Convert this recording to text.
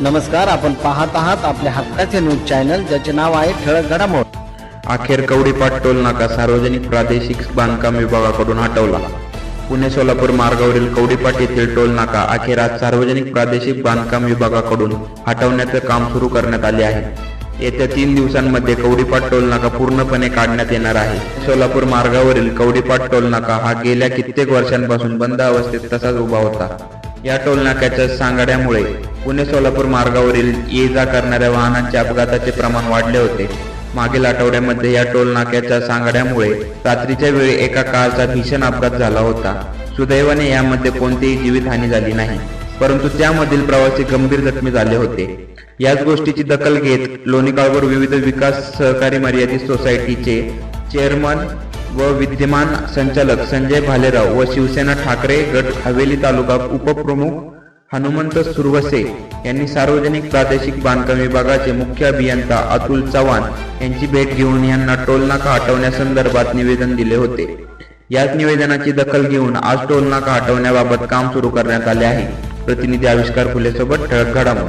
नमस्कार आपण पाहत आहात आपल्या हक्काचे न्यूज चॅनल ज्याचे नाव आहे ठळक घडामोड. अखेर कवडीपाट टोल नाका सार्वजनिक प्रादेशिक बांधकाम विभागाकडून हटवला. पुणे सोलापूर मार्गावरील कवडीपाट येथील टोल नाका अखेर आज सार्वजनिक प्रादेशिक बांधकाम विभागाकडून हटवण्याचे काम सुरू करण्यात आले आहे. येत्या तीन दिवसांमध्ये कवडीपाट टोल नाका पूर्णपणे काढण्यात येणार आहे. सोलापूर मार्गावरील कवडीपाट टोल नाका हा गेल्या कित्येक वर्षांपासून बंद अवस्थेत तसाच उभा होता. या टोल नाक्याच्या सांगाड्यामुळे पुणे सोलापूर मार्गावरील ये जा करणाऱ्या वाहनांच्या अपघाताचे प्रमाण वाढले होते. मागील आठवड्यामध्ये या टोल नाक्याच्या सांगाड्यामुळे रात्रीच्या वेळी एका कारचा भीषण अपघात झाला होता. सुदैवाने यामध्ये कोणतीही जीवितहानी झाली नाही परंतु त्यामधील प्रवासी गंभीर जखमी झाले होते. याच गोष्टीची दखल घेत लोणीकाळवर विविध विकास सहकारी मर्यादित सोसायटीचे चेअरमन व विद्यमान संचालक संजय भालेराव व शिवसेना ठाकरे गट हवेली तालुका उपप्रमुख हनुमंत सुरवसे यांनी सार्वजनिक प्रादेशिक बांधकाम विभागाचे मुख्य अभियंता अतुल चव्हाण यांची भेट घेऊन यांना टोलनाका हटवण्यासंदर्भात निवेदन दिले होते. याच निवेदनाची दखल घेऊन आज टोलनाका हटवण्याबाबत काम सुरू करण्यात आले आहे. प्रतिनिधी आविष्कार फुलेसोबत ठळक घडामोड.